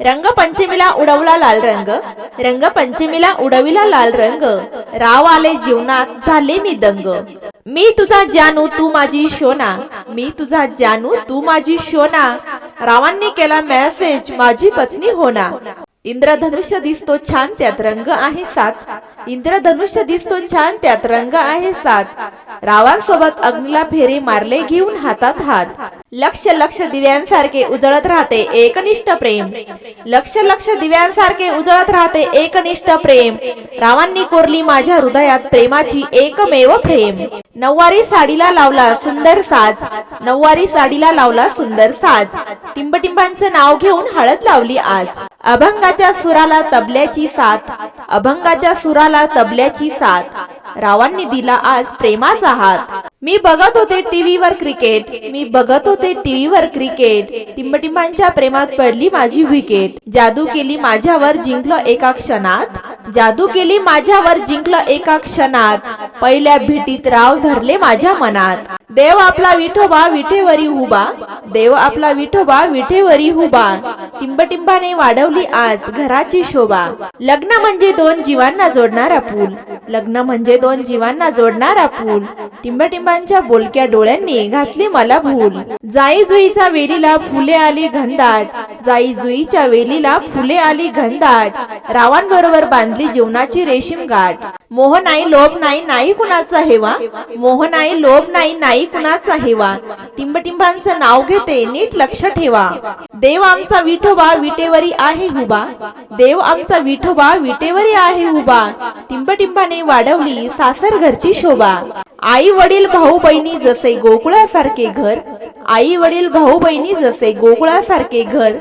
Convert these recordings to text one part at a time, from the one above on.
रंगपंचमीला उडवला लाल रंग. रंगपंचमीला उडविला लाल रंग. राव आले जीवनात झाले मी दंग. मी तुझा जानू तू माझी शोना मी तुझा जानू तू माझी शोना रावांनी केला मेसेज माझी पत्नी होना इंद्रधनुष्य दिसतो छान त्यात रंग आहे साथ इंद्रधनुष्य दिसतो छान त्यात रंग आहे सात. रावांसोबत अग्नीला फेरे मारले घेऊन हातात हात. लक्ष लक्ष दिव्यांसारखे उजळत राहते एकनिष्ठ प्रेम. लक्ष लक्ष दिव्यांसारखे उजळत राहते एकनिष्ठ प्रेम. रावांनी कोरली माझ्या हृदयात प्रेमाची एकमेव प्रेम नऊवारी साडीला लावला सुंदर साज. नऊवारी साडीला लावला सुंदर साज. टिंबटिंबांचं नाव घेऊन हळद लावली आज. अभंगाच्या सुराला तबल्याची साथ. अभंगाच्या सुराला तबल्याची साथ. रावांनी दिला आज प्रेमाचा हात. मी बघत होते टीव्हीवर क्रिकेट. मी बघत होते टीव्हीवर क्रिकेट. टिंबटिंबांच्या प्रेमात पडली माझी विकेट. जादू केली माझ्यावर जिंकलो एका क्षणात. जादू केली माझ्यावर जिंकलो एका क्षणात. पहिल्या भेटीत राव धरले माझ्या मनात. देव आपला विठोबा विठेवरी हुबा. देव आपला विठोबा विठेवरी हुबा. टिंबटिंबाने वाढवली आज घराची शोभा. लग्न म्हणजे दोन जीवांना जोडणारा पूल. लग्न म्हणजे दोन जीवांना जोडणारा पूल. टिंबटिंबांच्या बोलक्या डोळ्यांनी घातली मला भूल. जाई जुईच्या वेलीला फुले आली घनदाट. जाई जुईच्या वेलीला फुले आली घनदाट. रावांबरोबर बांधली जीवनाची रेशीम गाठ. मोह नाही लोभ नाही नाही कुणाचा हेवा? मोह नाही लोभ नाही नाही कुणाचा हेवा? टिंबटिंबांचं नाव घेते नीट लक्ष ठेवा. देव आमचा विठोबा विटेवरी आहे हुबा. देव आमचा विठोबा विटेवरी आहे हुबा. टिंबटिंबाने वाढवली सासर घरची शोभा. आई वडील भाऊ बहिणी जसे गोकुळासारखे घर आई वडील भाऊ बहिणी जसे गोकुळासारखे घर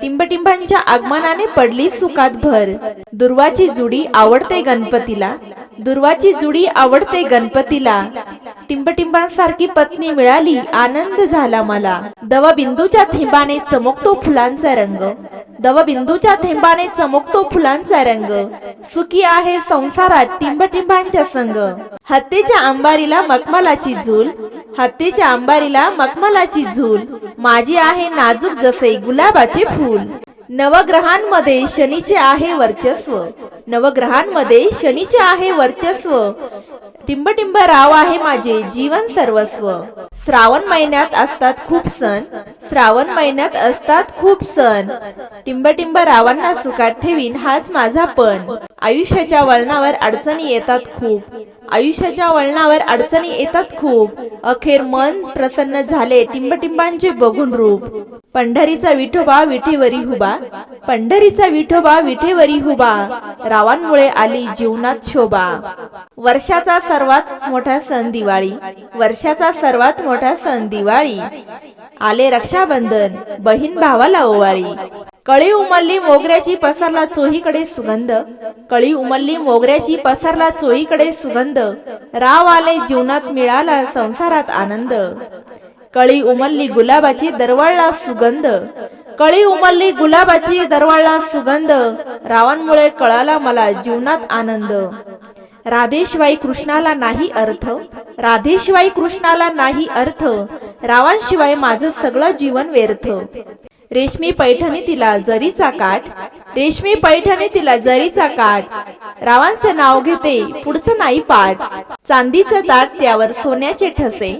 टिंबटिंबांच्या आगमनाने पडली सुखात भर. दुर्वाची जुडी आवडते गणपतीला दुर्वाची जुडी आवडते गणपतीला. टिंबटिंबांसारखी पत्नी मिळाली आनंद झाला मला. दवबिंदूच्या थेंबाने चमकतो फुलांचा रंग. दवबिंदूच्या थेंबाने चमकतो फुलांचा रंग. सुखी आहे संसारात टिंबटिंबांच्या संग. हत्तीच्या अंबारीला मखमलाची झूल हत्तीच्या अंबारीला मखमलाची झूल. माझी आहे नाजूक जसे गुलाबाचे फूल. नवग्रहांमध्ये शनीचे आहे वर्चस्व. नवग्रहांमध्ये शनीचे आहे वर्चस्व. टिंबटिंब राव आहे माझे जीवन सर्वस्व. श्रावण महिन्यात असतात खूप सण. श्रावण महिन्यात असतात खूप सण. टिंबटिंब रावांना सुखात ठेवीन हाच माझा पण. आयुष्याच्या वळणावर अडचणी येतात खूप. आयुष्याच्या वळणावर अडचणी येतात खूप. अखेर मन प्रसन्न झाले टिंबटिंबांचे बघून रूप. पंढरीचा विठोबा विठेवरी हुबा. पंढरीचा विठोबा विठेवरी हुबा. रावांमुळे आली जीवनात शोभा. वर्षाचा सर्वात मोठा सण दिवाळी. वर्षाचा सर्वात मोठा सण दिवाळी. आले रक्षाबंधन बहीण भावाला ओवाळी. कळी उमलली मोगऱ्याची पसरला चोहीकडे सुगंध. कळी उमलली मोगऱ्याची पसरला चोहीकडे सुगंध. राव आले जीवनात मिळाला संसारात आनंद. कळी उमलली गुलाबाची दरवळला सुगंध. कळी उमलली गुलाबाची दरवळला सुगंध. रावांमुळे कळाला मला जीवनात आनंद. राधेशिवाय कृष्णाला नाही अर्थ. राधेशिवाय कृष्णाला नाही अर्थ. रावांशिवाय माझं सगळं जीवन व्यर्थ. रेशमी पैठणी तिला जरीचा काठ रेशमी पैठणी तिला जरीचा काठ. रावांचं नाव घेते पुढचं नाही पाठ. चांदीचं ताट त्यावर सोन्याचे ठसे.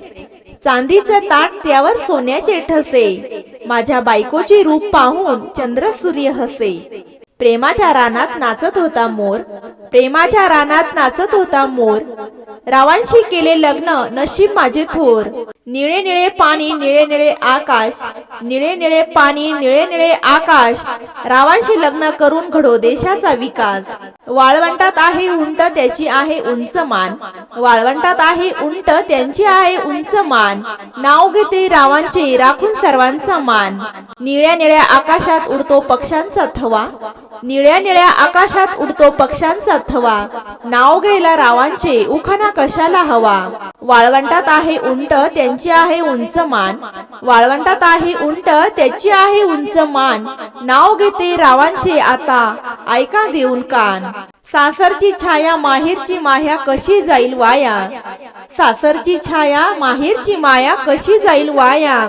चांदीचं ताट त्यावर सोन्याचे ठसे. माझ्या बायकोचे रूप पाहून चंद्र सूर्य हसे. प्रेमाच्या रानात नाचत होता मोर. प्रेमाच्या रानात नाचत होता मोर. रावांशी केले लग्न नशीब माझे थोर. निळे निळे पाणी निळे निळे आकाश निळे निळे पाणी निळे निळे आकाश. रावांशी लग्न करून घडो देशाचा विकास. वाळवंटात आहे उंट त्याची आहे उंच मान. वाळवंटात आहे उंट त्यांची आहे उंच मान. नाव घेते रावांचे राखून सर्वांचा मान. निळ्या निळ्या आकाशात उडतो पक्ष्यांचा थवा. निळ्या निळ्या आकाशात उडतो पक्ष्यांचा थवा. नाव घ्यायला रावांचे उखाणा कशाला हवा? वाळवंटात आहे उंट त्यांची आहे उंच मान. वाळवंटात आहे उंट त्याची आहे उंच मान. नाव घेते रावांचे आता ऐका देऊन कान. सासरची छाया माहेरची माया कशी जाईल वाया? सासरची छाया माहेरची माया कशी जाईल वाया?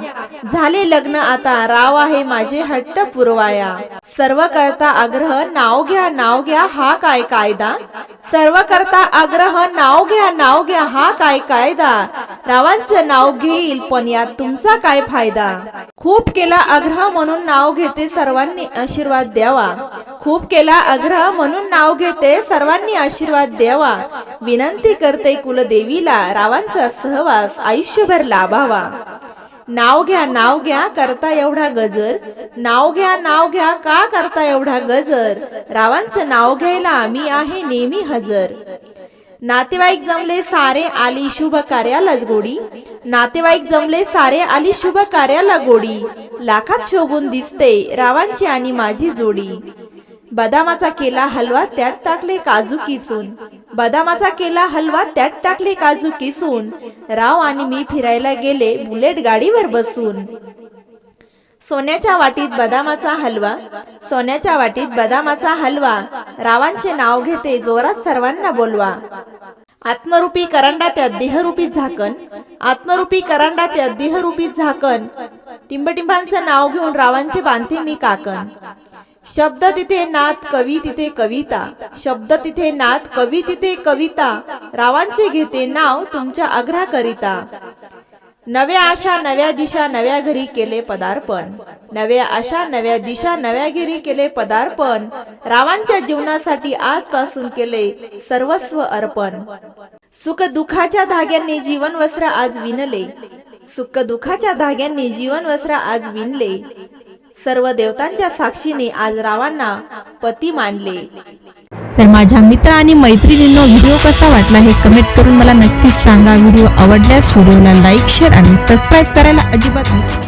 झाले लग्न आता राव आहे माझे हट्ट पुरवाया. सर्व करता आग्रह नाव घ्या नाव घ्या हा काय कायदा? सर्व करता आग्रह नाव घ्या नाव घ्या हा काय कायदा? रावांचं नाव घेईल पण यात तुमचा काय फायदा? खूप केला आग्रह म्हणून नाव घेते सर्वांनी आशीर्वाद द्यावा. खूप केला आग्रह म्हणून नाव घेते सर्वांनी आशीर्वाद द्यावा. विनंती करते कुलदेवीला रावांचा सहवास आयुष्यभर लाभावा. नाव घ्या नाव घ्या करता एवढा गजर. नाव घ्या नाव घ्या का करता एवढा गजर? रावांचं नाव घ्यायला आम्ही आहे नेहमी हजर. नातेवाईक जमले सारे आली शुभ कार्यालाच गोडी. नातेवाईक जमले सारे आली शुभ कार्याला गोडी. लाखात शोभून दिसते रावांची आणि माझी जोडी. बदामाचा केला हलवा त्यात टाकले काजू किसून. बदामाचा केला हलवा त्यात टाकले काजू किसून. राव आणि मी फिरायला गेले बुलेट गाडीवर बसून. सोन्याच्या वाटीत बदामाचा हलवा सोन्याच्या वाटीत बदामाचा हलवा. रावांचे नाव घेते जोरात सर्वांना बोलवा. आत्मरूपी करंडा त्यात देहरूपी झाकण. आत्मरूपी करंडा त्यात देहरूपी झाकण. टिंबटिंबांचं नाव घेऊन रावांचे बांधते मी काकण. शब्द तिथे नाथ कवी तिथे कविता. शब्द तिथे नाथ कवी तिथे कविता. रावांचे घेते नाव तुमच्या आग्रहाकरिता. नव्या आशा नव्या दिशा नव्या घरी केले पदार्पण. नव्या आशा नव्या दिशा नव्या घरी केले पदार्पण. रावांच्या जीवनासाठी आजपासून केले सर्वस्व अर्पण. सुख दुखाच्या धाग्यांनी जीवन वस्त्र आज विणले. सुख दुखाच्या धाग्यांनी जीवन वस्त्र आज विणले. सर्व देवतांच्या साक्षीने आज रावांना पती मानले. तर माझ्या मित्र आणि मैत्रिणींनो व्हिडिओ कसा वाटला हे कमेंट करून मला नक्कीच सांगा. व्हिडिओ आवडल्यास व्हिडिओला लाईक शेअर आणि सबस्क्राईब करायला अजिबात विसरू